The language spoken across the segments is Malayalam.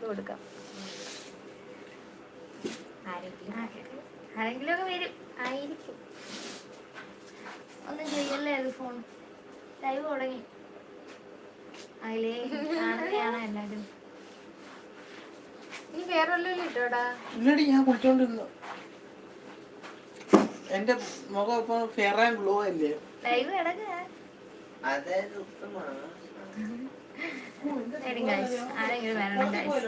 ഇട്ട് കൊടുക്കാം. ആരെങ്കിലും ആരെങ്കിലും ഒക്കെ വരും. ആയിരിക്കും. ഒന്നും ചെയ്യല്ലേ അത് ഫോൺ ലൈവ് തുടങ്ങി. അതിലേ കാണുകയാണോ എല്ലാരും നീ വേറെ ഇട്ടോടാ? ഇല്ലടി ഞാൻ കുളിച്ചോണ്ടിരുന്നു. എന്റെ മുഖം ഇപ്പൊ ഫെയർ ആൻഡ് ഗ്ലോ അല്ലേ? ലൈവ് കിടക്കുക അതെ ആരെങ്കിലും വരണം ഗൈസ്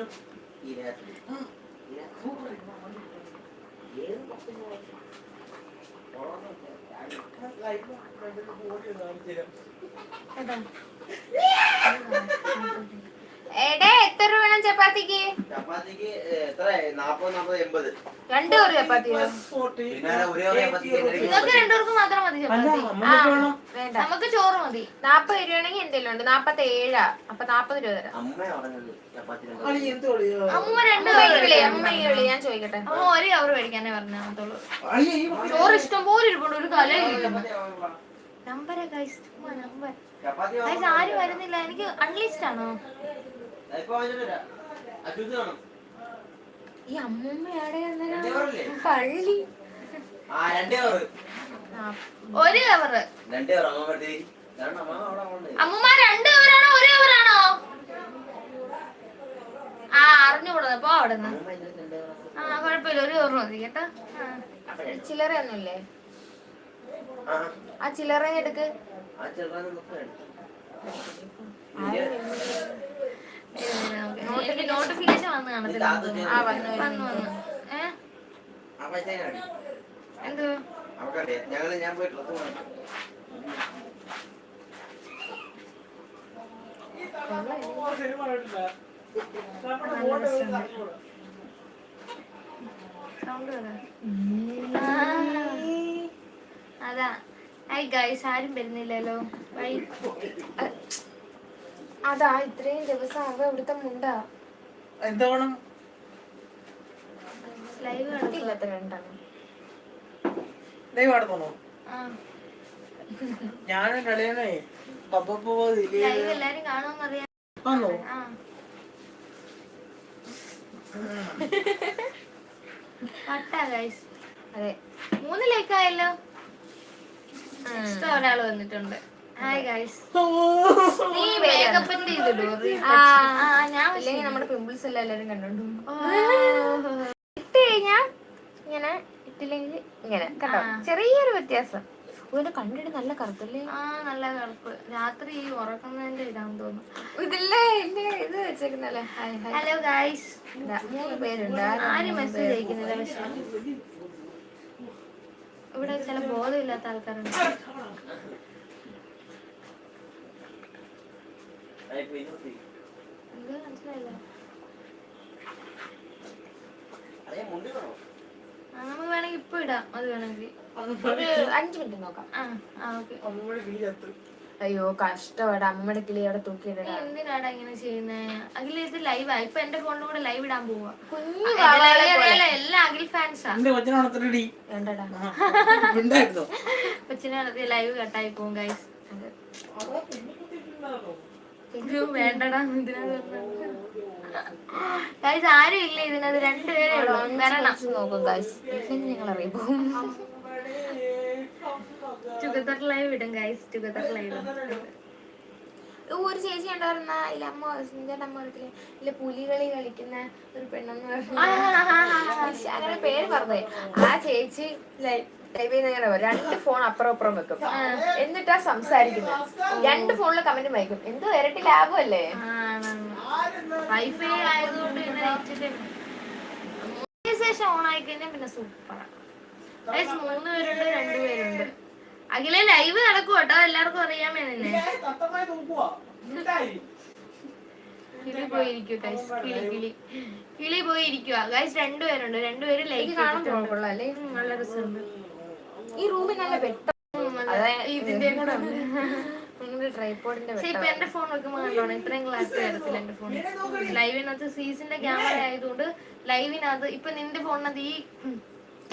എടേ ചപ്പാത്തിക്ക്? ചപ്പാത്തിക്ക് എത്ര? നാപ്പത് നാപ്പത് എൺപത്. രണ്ട് ഒരേ ചപ്പാത്തി നിങ്ങൾക്ക് രണ്ടുപേർക്കും മാത്രം മതി ചപ്പാത്തി. നമുക്ക് ചോറ് മതി. നാപ്പത് രൂപയാണെങ്കിൽ എന്തെങ്കിലും ഉണ്ട്. നാപ്പത്തി ഏഴാ അപ്പൊ നാപ്പത് രൂപ തരാം. അമ്മ രണ്ട് കളിയാ അമ്മ ഈ വിളി വിളി ഞാൻ ചോദിക്കട്ടെ. അമ്മ ഒരു കവർ മേടിക്കാനേ പറഞ്ഞോളൂ ചോറ് ഇഷ്ടം പോലെ ഇരിപ്പുണ്ട്. ഒരു കല നമ്പരാ ഗൈസ് നമ്പർ. ഗൈസ് ആരും വരുന്നില്ല. എനിക്ക് അൺലിസ്റ്റ് ആണോ? ഈ അമ്മൂമ്മ എവിടെ പള്ളി. ഒരു കവറ് അമ്മൂമ്മ രണ്ട് കവറാണോ ഒരു കവറാണോ ആ അറിഞ്ഞുകൂടാ. പോ അവിടെ ആ കുഴപ്പമില്ല. ഒരു കവറ് മതി കേട്ടോ. ആ. ചില്ലറയൊന്നുമില്ലേ? ആ. ചില്ലറ എടുക്ക്. ആ നോട്ടിഫിക്കേഷൻ വന്ന് കാണത്തില്ല. വന്നു വന്നു. എന്ത്? ഞങ്ങൾ ഞാൻ അതാ. ഐ ഗൈസ് ആരും വരുന്നില്ലല്ലോ. വൈ. അതാ ഇത്രയും ദിവസം അവ ഇവിടുത്തെ മുണ്ടാ. എന്താ വേണം ലൈവ് കളിയണേ. പപ്പപ്പോ ലൈവ് എല്ലാരും കാണുമെന്നറിയാം വന്നോ? അതെ. മൂന്ന് ലൈക്കായല്ലോ. ഇഷ്ടം ഒരാൾ വന്നിട്ടുണ്ട്. ഞാൻ ഇല്ലെങ്കിൽ നമ്മുടെ പിമ്പിൾസ് എല്ലാം എല്ലാരും കണ്ടോണ്ടു. ഇട്ട് കഴിഞ്ഞാ ഇങ്ങനെ ഇട്ടില്ലെങ്കിൽ ഇങ്ങനെ. കണ്ടോ? ചെറിയൊരു വ്യത്യാസം. ഓനെ കണ്ടിട്ട് നല്ല കറുത്തല്ലേ ആ നല്ല കറുപ്പ്. രാത്രി ഈ ഉറക്കുന്നതിന്റെ ഇതാന്ന് തോന്നുന്നു. ഇതില്ലേ? എന്റെ ഇത് വെച്ചേക്കുന്നല്ലേ? ഹലോ ഗായ്സ് മൂന്ന് പേരുണ്ട്. ആരാ മെസ്സേജ്? അയക്കുന്നില്ല പക്ഷെ. ഇവിടെ ചില ബോധമില്ലാത്ത ആൾക്കാരുണ്ട് എന്ത് മനസ്സിലായില്ല അതേ മുണ്ടി വേണോ ആ, നമുക്ക് വേണമെങ്കിൽ ഇപ്പൊ ഇടാം അത് വേണമെങ്കിൽ അഞ്ചു മിനിറ്റ് നോക്കാം അയ്യോ കഷ്ടപ്പെടാ അമ്മയുടെ കിളി അവിടെ തൂക്കി തൂക്കിയിടാ എന്തിനാടാ ഇങ്ങനെ ചെയ്യുന്നേ അഖില ഇത് ലൈവാ ഇപ്പൊ എന്റെ ഫോണിൽ കൂടെ ലൈവ് ഇടാൻ പോവാ എല്ലാം അഖിൽ ഫാൻസാ കൊച്ചിനെ ലൈവ് കട്ടായി പോകും ഗൈസ് വേണ്ടടാ ഗൈസ് ആരും ഇല്ല ഇതിനകത്ത്. രണ്ടുപേരേ ഉള്ളൂ. വരണം നോക്കും ഗൈസ് ഇല്ലെങ്കിൽ ഞങ്ങൾ അറിയിപ്പോ ടുഗദർ ലൈവ് ഇടും ഗൈസ് ടുഗദർ ലൈവ് ഒരു ചേച്ചി ഉണ്ടായിരുന്ന അമ്മ സിന്ധന്റെ അമ്മ വീട്ടിൽ പുലികളി കളിക്കുന്ന ഒരു പെണ്ണെന്ന് പറഞ്ഞു അങ്ങനെ പേര് പറഞ്ഞേ ആ ചേച്ചി രണ്ട് ഫോൺ അപ്പുറം അപ്പുറം വെക്കും എന്നിട്ടാ സംസാരിക്കുന്നത് രണ്ട് ഫോണിൽ കമന്റ് വായിക്കും എന്ത് ഇരട്ടി ലാഭമല്ലേ വൈഫൈ ആയതുകൊണ്ട് ഓൺ ആയി കഴിഞ്ഞാൽ പിന്നെ സൂപ്പറാണ് മൂന്ന് പേരുണ്ട് രണ്ട് പേരുണ്ട് അഖിലെ ലൈവ് നടക്കും കേട്ടോ എല്ലാവർക്കും അറിയാമേ നിന്നെ കിളി പോയിരിക്കും ഗൈസ് കിളി കിളി. കിളി പോയിരിക്കുക ഗൈസ് രണ്ടുപേരുണ്ട്. രണ്ടുപേരും ലൈക്ക് കാണാൻ കൊള്ളാല്ലേ നല്ല രസമുണ്ട്. ഈ റൂമിൽ നല്ല വെട്ടം. ഇതിന്റെ ഇപ്പൊ എന്റെ ഫോൺ വെക്കുമ്പോ കണ്ടോണം ഇത്രയും ക്ലാസ് വരത്തില്ല എന്റെ ഫോൺ ലൈവിനകത്ത് സീസിന്റെ ക്യാമറ ആയതുകൊണ്ട് ലൈവിനകത്ത് ഇപ്പൊ നിന്റെ ഫോണിനകത്ത് ഈ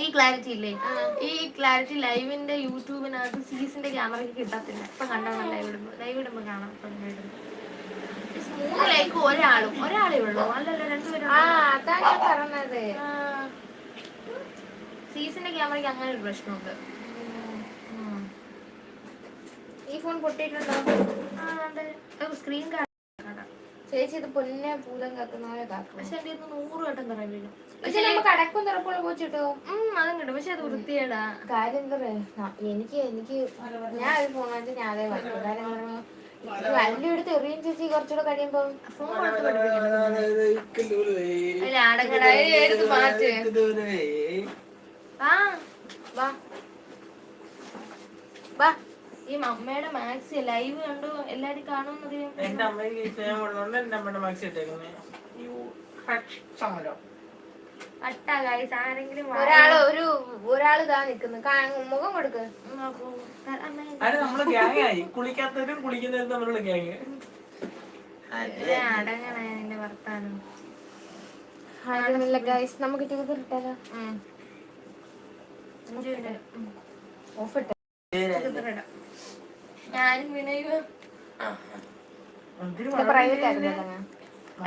ഈ ക്ലാരിറ്റി ഇല്ലേ? ഈ ക്ലാരിറ്റി ലൈവിന്റെ യൂട്യൂബിനകത്ത് സീസിന്റെ ക്യാമറയ്ക്ക് കിട്ടത്തില്ല. ഇപ്പൊ കണ്ടോണം ലൈവ് ഇടുമ്പോ. ലൈവ് ഇടുമ്പോ കാണാം. മൂന്ന് ലൈക്ക് ഒരാളും. ഒരാളേ ഉള്ളൂ. അല്ലല്ലോ രണ്ടുപേരും ആ അതാ ഞാൻ പറഞ്ഞത്. സീസിന്റെ ക്യാമറയ്ക്ക് അങ്ങനെ ഒരു പ്രശ്നമുണ്ട്. ഈ ഫോൺ പൊട്ടിയിട്ടുണ്ടോ? സ്ക്രീൻ ചേച്ചി ഇത് പൊന്നെ ഭൂതം കത്തുന്നവരെ പോലെ കാക്കും. പക്ഷെ എന്റെ നൂറ് വട്ടം കറ വീഴും പക്ഷെ നമുക്ക് അടക്കും തുറപ്പുള്ള പോച്ചിട്ടോ അതും കിട്ടും പക്ഷെ അത് വൃത്തിയേടാ കാര്യം എനിക്ക് എനിക്ക് ഞാൻ ഒരു ഫോൺ വാങ്ങിച്ച് ഞാൻ അതേ പറയുക വലിയ എടുത്ത് എറിയും ചേച്ചി കുറച്ചുകൂടെ കഴിയുമ്പോ ഫോൺ മാറ്റ്. ആ വാ. വാ. ഈ അമ്മയുടെ മാക്സി ലൈവ് കണ്ടു എല്ലാരും കാണുന്നത് എന്റെ അമ്മയ്ക്ക് എന്റെ അമ്മയുടെ മാക്സി ഇട്ടേക്കുന്നത് സമരം അട്ട ഗൈസ് ആരെങ്കിലും ഒരാൾ ഒരു ഒരാൾ ഇതാ നിക്കുന്നു. കാ- മുഖം കൊടുക്ക്. അത് നമ്മൾ ഗ്യാങ് ആയി. കുളിക്കാത്തവരും കുളിക്കുന്നവരും തമ്മിലുള്ള ഗ്യാങ് അടങ്ങണേ വർത്താനം. ഗൈസ് നമുക്ക് ഇട്ടാലോ. ഓഫ് ഇട്ട ഇടാം. ഞാനും വിനയും. പ്രൈവറ്റ് ആയിരുന്നു